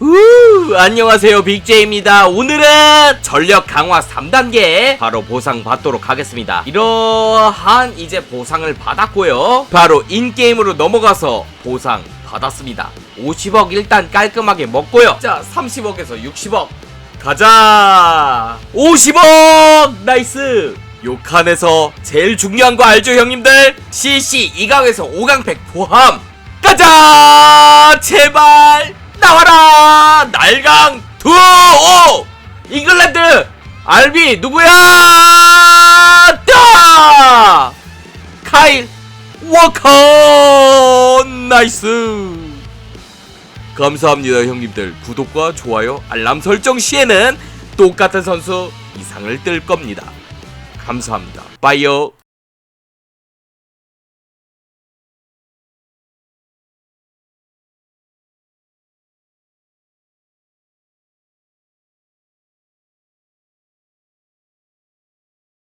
우 안녕하세요 빅제입니다. 오늘은 전력 강화 3단계 바로 보상 받도록 하겠습니다. 이러한 이제 보상을 받았고요. 바로 인게임으로 넘어가서 보상 받았습니다. 50억 일단 깔끔하게 먹고요. 자 30억에서 60억. 가자! 50억! 나이스! 요 칸에서 제일 중요한 거 알죠 형님들? CC 2강에서 5강 팩 포함. 가자! 제발 나와라! 날강 투오! 잉글랜드! 알비 누구야? 따 카일 워커! 나이스! 감사합니다 형님들. 구독과 좋아요 알람 설정 시에는 똑같은 선수 이상을 뜰 겁니다. 감사합니다. 빠이요